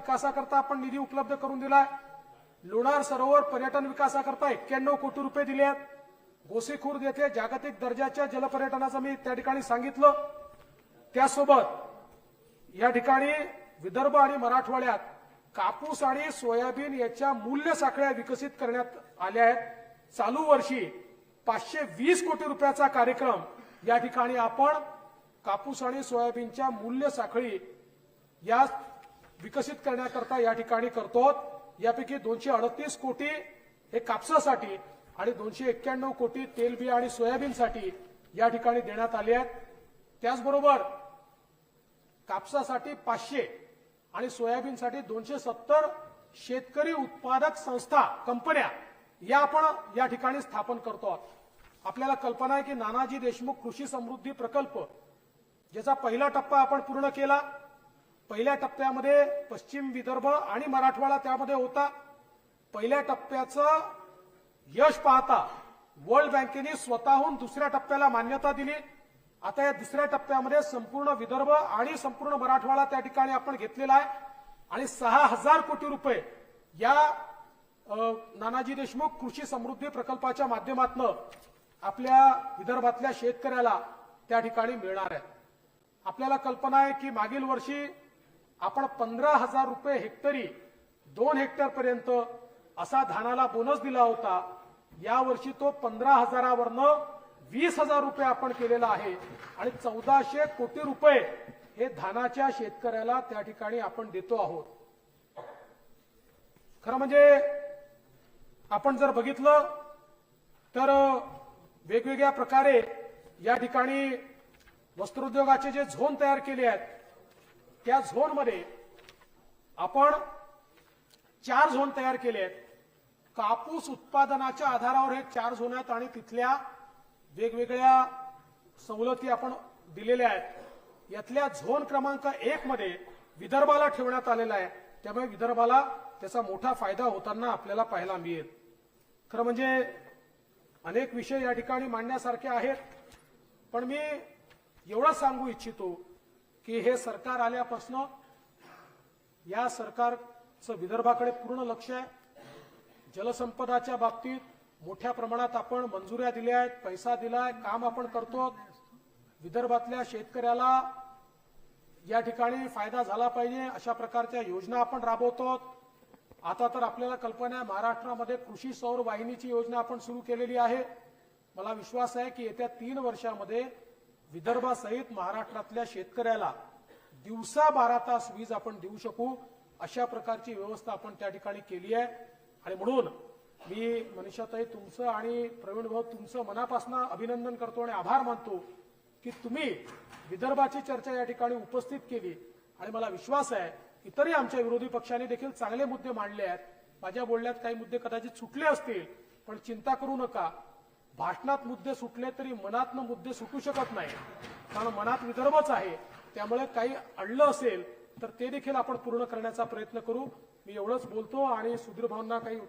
विकासाकरता आपण निधी उपलब्ध करून दिलाय. लोणार सरोवर पर्यटन विकासाकरता एक्क्याण्णव कोटी रुपये दिले आहेत. गोसीखुर्द येथे जागतिक दर्जाच्या जलपर्यटनाचं मी त्या ठिकाणी सांगितलं. त्यासोबत या ठिकाणी विदर्भ आणि मराठवाड्यात कापूस आणि सोयाबीन याच्या मूल्य साखळ्या विकसित करण्यात आल्या आहेत. चालू वर्षी पाचशे वीस कोटी रुपयाचा कार्यक्रम या ठिकाणी आपण कापूस आणि सोयाबीनच्या मूल्य साखळी या विकसित करण्याकरता या ठिकाणी करतो यापैकी दोनशे अडतीस कोटी हे कापसासाठी आणि दोनशे एक्क्याण्णव कोटी तेलबिया आणि सोयाबीनसाठी या ठिकाणी देण्यात आले आहेत. त्याचबरोबर कापसासाठी पाचशे आणि सोयाबीनसाठी दोनशे सत्तर शेतकरी उत्पादक संस्था कंपन्या या आपण या ठिकाणी स्थापन करतो आहोत आपल्याला कल्पना आहे की नानाजी देशमुख कृषी समृद्धी प्रकल्प ज्याचा पहिला टप्पा आपण पूर्ण केला पहिल्या टप्प्यामध्ये पश्चिम विदर्भ आणि मराठवाडा त्यामध्ये होता. पहिल्या टप्प्याचं यश पाहता वर्ल्ड बँकेने स्वतःहून दुसऱ्या टप्प्याला मान्यता दिली. आता या दुसऱ्या टप्प्यामध्ये संपूर्ण विदर्भ आणि संपूर्ण मराठवाडा त्या ठिकाणी आपण घेतलेला आहे. आणि सहा हजार कोटी रुपये या नानाजी देशमुख कृषी समृद्धी प्रकल्पाच्या माध्यमातून आपल्या विदर्भातल्या शेतकऱ्याला त्या ठिकाणी मिळणार आहे. आपल्याला कल्पना आहे की मागील वर्षी आपण पंधरा हजार रुपये हेक्टरी दोन हेक्टर पर्यंत असा धानाला बोनस दिला होता. या वर्षी तो पंधरा हजारावरनं वीस हजार रुपये आपण केलेला आहे. आणि चौदाशे कोटी रुपये हे धानाच्या शेतकऱ्याला त्या ठिकाणी आपण देतो आहोत. खरं म्हणजे आपण जर बघितलं तर वेगवेगळ्या प्रकारे या ठिकाणी वस्त्रोद्योगाचे जे झोन तयार केले आहेत त्या झोनमध्ये आपण चार झोन तयार केले आहेत. कापूस उत्पादनाच्या आधारावर हे चार झोन आहेत आणि तिथल्या वेगवेगळ्या सवलती आपण दिलेल्या आहेत. यातल्या झोन क्रमांक एक मध्ये विदर्भाला ठेवण्यात आलेला आहे. त्यामुळे विदर्भाला त्याचा मोठा फायदा होताना आपल्याला पाहायला मिळेल. खरं म्हणजे अनेक विषय या ठिकाणी मांडण्यासारखे आहेत. पण मी एवढं सांगू इच्छितो की हे सरकार आल्यापासनं या सरकारचं विदर्भाकडे पूर्ण लक्ष आहे. जलसंपदाच्या बाबतीत मोठ्या प्रमाणात आपण मंजुऱ्या दिल्या आहेत पैसा दिलाय काम आपण करतो. विदर्भातल्या शेतकऱ्याला या ठिकाणी फायदा झाला पाहिजे अशा प्रकारच्या योजना आपण राबवतो. आता तर आपल्याला कल्पना आहे महाराष्ट्रामध्ये कृषी सौर वाहिनीची योजना आपण सुरू केलेली आहे. मला विश्वास आहे की येत्या तीन वर्षामध्ये विदर्भासहित महाराष्ट्रातल्या शेतकऱ्याला दिवसा बारा तास वीज आपण देऊ शकू अशा प्रकारची व्यवस्था आपण त्या ठिकाणी केली आहे. आणि म्हणून मी मनीषाताई तुमचं आणि प्रवीण भाऊ तुमचं मनापासून अभिनंदन करतो आणि आभार मानतो की तुम्ही विदर्भाची चर्चा या ठिकाणी उपस्थित केली. आणि मला विश्वास आहे इतरही आमच्या विरोधी पक्षांनी देखील चांगले मुद्दे मांडले आहेत. माझ्या बोलण्यात काही मुद्दे कदाचित सुटले असतील पण चिंता करू नका. भाषणात मुद्दे सुटले तरी मनातनं मुद्दे सुटू शकत नाही. कारण मनात विदर्भच आहे. त्यामुळे काही अडलं असेल तर ते देखील आपण पूर्ण करण्याचा प्रयत्न करू. मी एवढंच बोलतो आणि सुधीर भावना काही